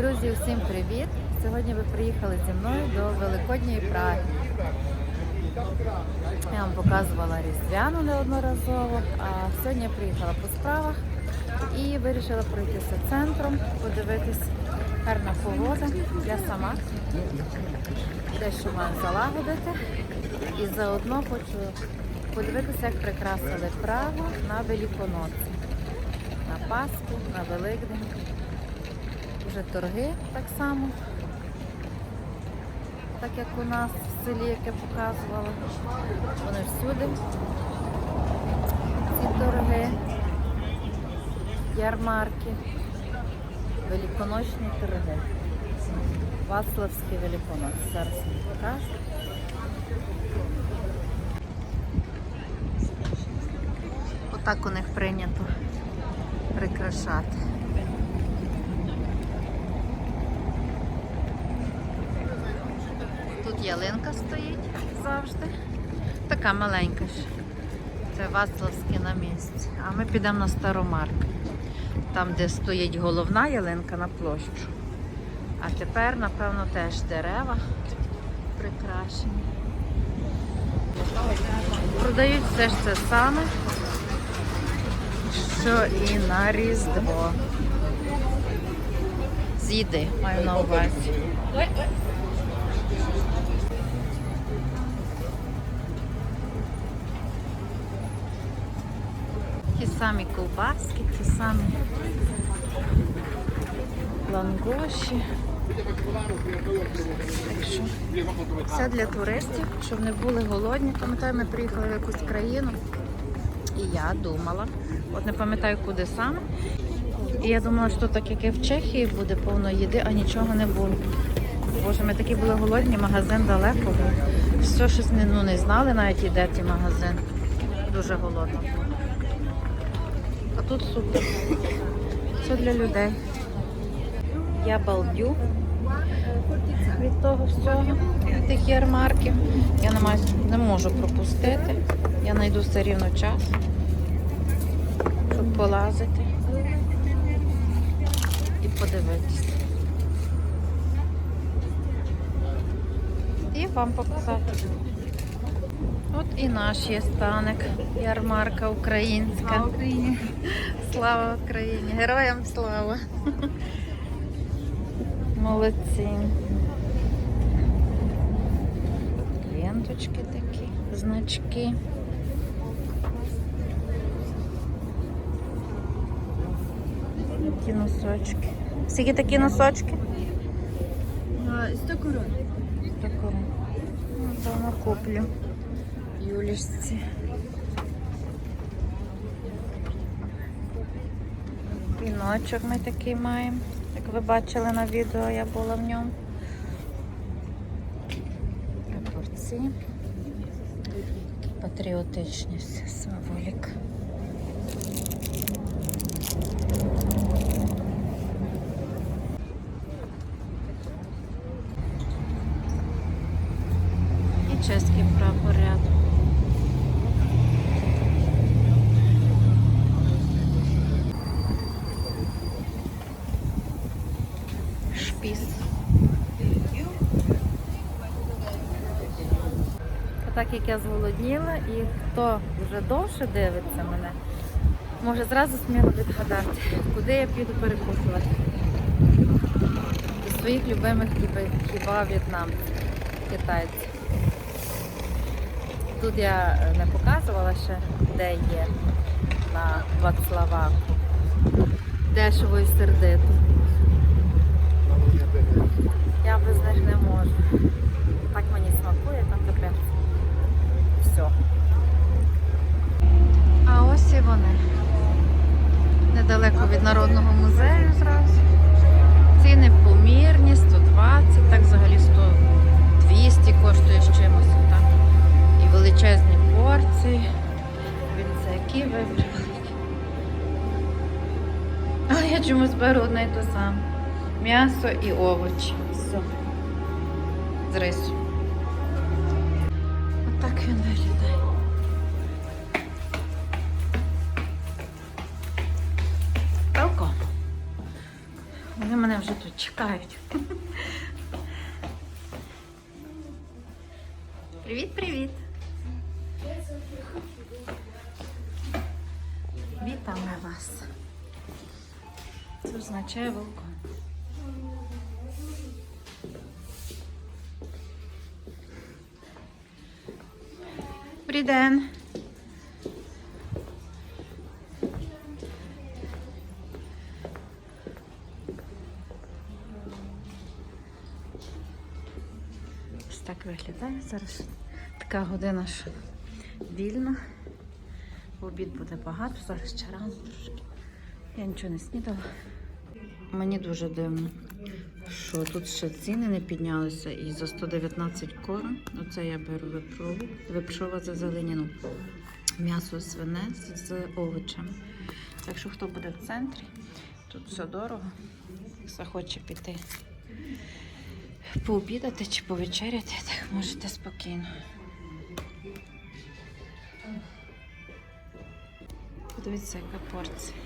Друзі, всім привіт! Сьогодні ви приїхали зі мною до Великодньої Праги. Я вам показувала різдвяну неодноразово, а сьогодні я приїхала по справах і вирішила пройтися центром, подивитись гарна погода. Я сама дещо маю залагодити і заодно хочу подивитися, як прикрасили Прагу на Великоноці, на Пасху, на Великдень. Вже торги так само, так як у нас в селі, яке показували. Вони всюди. Ці торги, ярмарки, великоночні торги. Вацлавський великоноць. Зараз вам покажу. Отак у них прийнято прикрашати. Тут ялинка стоїть завжди. Така маленька ж. Це Вацлавське на місці. А ми підемо на Старомарк. Там, де стоїть головна ялинка на площу. А тепер, напевно, теж дерева прикрашені. Продають все ж це саме, що і на Різдво. З їди маю на увазі. Самі ковбаски, ті самі лангоші. Так все для туристів, щоб не були голодні. Пам'ятаю, ми приїхали в якусь країну. І я думала, от не пам'ятаю куди саме. І я думала, що так як і в Чехії буде повно їди, а нічого не було. Боже, ми такі були голодні, магазин далеко був. Все щось не, ну, не знали навіть і де ті магазин. Дуже голодно тут супер. Все для людей. Я балдю від того всього, від тих ярмарків. Я не, маю, не можу пропустити. Я знайду все рівно час, щоб полазити і подивитися. І вам показати. От і наш є станик, ярмарка українська. Слава Україні! Слава Україні! Героям слава! Молодці. Ленточки такі, значки. Ті носочки. Скільки такі носочки? 100 корон. Таку. Ну, то Юлішці. Піночок ми такий маємо. Як ви бачили на відео, я була в ньому. Прапорці. Патріотичні все, Так як я зголодніла і хто вже довше дивиться мене, може зразу сміло відгадати, куди я піду перекусувати. До своїх любимих хіба, в'єтнамців, китайців. Тут я е, не показувала ще, де є на Вацлаваку. Дешево і сердито. Я без них не можу. Так мені смакує, там капець. Все. А ось і вони. Недалеко від народного музею зразу. Ціни помірні, 120, так взагалі 100, 200 коштує з чимось. Так. І величезні порції. Вінцяки вибрали. Але я чомусь беру одне і те саме. М'ясо і овочі. Все. З рису. Отак він виглядає. Welcome. Вони мене вже тут чекають. Привіт, привіт. Вітаємо вас. Це означає вулкан. Добрий день. Ось так виглядає. Зараз така година, що вільно. В обід буде багато, зараз ще рано трошки. Я нічого не снідала. Мені дуже дивно, що тут ще ціни не піднялися і за 119 корон. Оце я беру випрову, випшова за зеленіну. М'ясо свине з, овочами. Так що хто буде в центрі, тут все дорого. Хто хоче піти пообідати чи повечеряти, так можете спокійно. Подивіться, яка порція.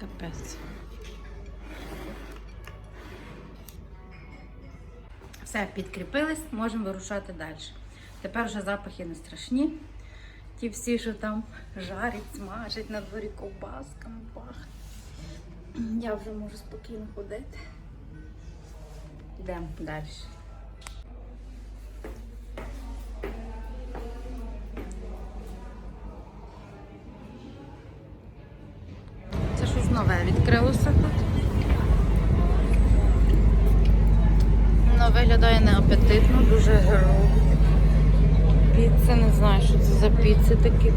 Капець. Все, підкріпились, можемо вирушати далі. Тепер вже запахи не страшні. Ті всі, що там жарять, смажать на дворі ковбасками пахне. Я вже можу спокійно ходити. Йдемо далі. Піци, не знаю, що це за піци такі.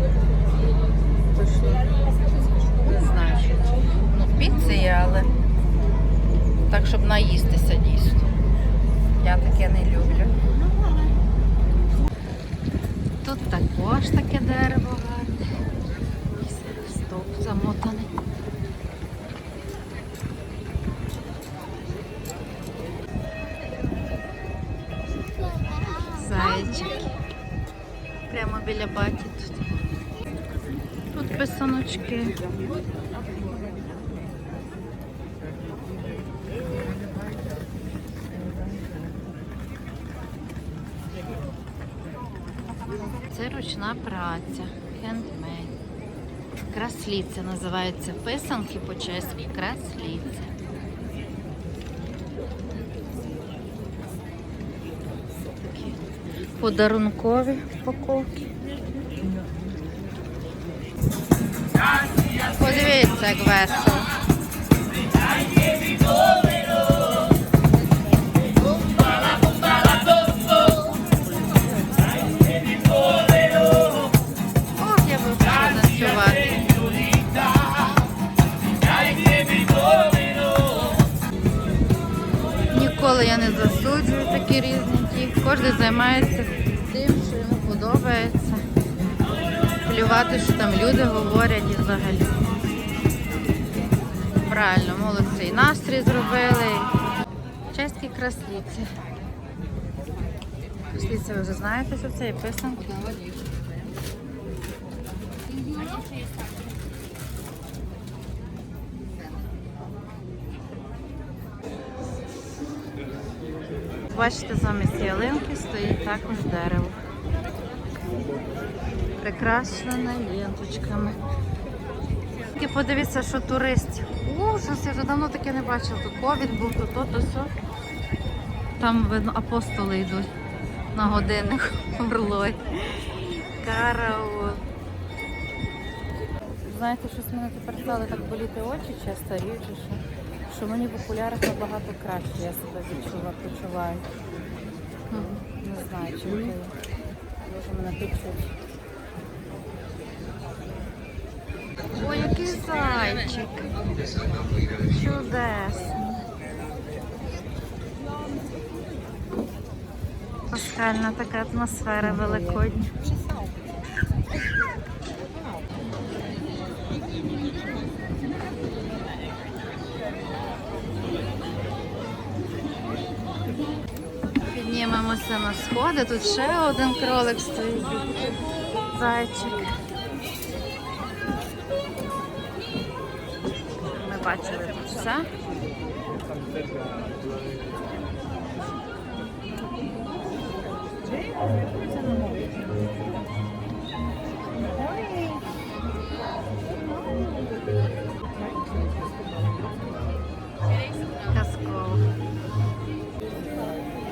Не знаю, що це. Ну, піци є, але так, щоб наїстися дійсно. Я таке не люблю. Тут також таке дерево гарне. Стоп замотаний. Біля баті тут. Тут писаночки. Це ручна праця. Хендмейд. Красліця називається писанки по-чеськи. Красліця. Такі подарункові упаковки. Подивіться, як весело. Ніколи я не засуджую такі різні ті. Кожен займається тим, що йому подобається. Плювати, що там люди говорять і взагалі. Правильно, молодці. І настрій зробили. Чеські красліці. Красліці ви вже знаєте, що це є писанки. Бачите, замість ялинки стоїть також дерево. Прикрашене ленточками. Тільки подивіться, що туристів. Ужас, я вже давно таке не бачила. Тут ковід був, то то, то все. Там видно апостоли йдуть на годинник орлой. Караул. Знаєте, щось мене тепер стали так боліти очі, чи я старію, чи що. Що мені в окулярах набагато краще я себе відчуваю, почуваю. Не знаю, ви. Дуже мене печуть. Ой, який зайчик. Чудесний. Пасхальна така атмосфера великодня. Піднімемося на сходи. Тут ще один кролик стоїть. Зайчик. Побачили тут все.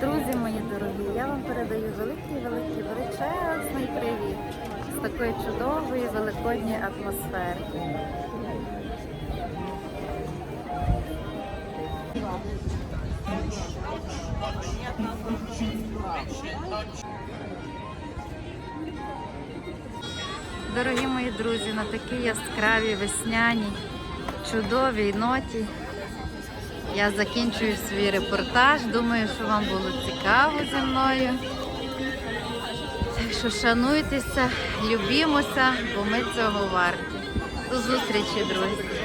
Друзі мої дорогі, я вам передаю великий, великий, величезний привіт з такої чудової великодньої атмосфери. Дорогі мої друзі, на такій яскравій весняній, чудовій ноті я закінчую свій репортаж. Думаю, що вам було цікаво зі мною. Так що шануйтеся, любімося, бо ми цього варті. До зустрічі, друзі!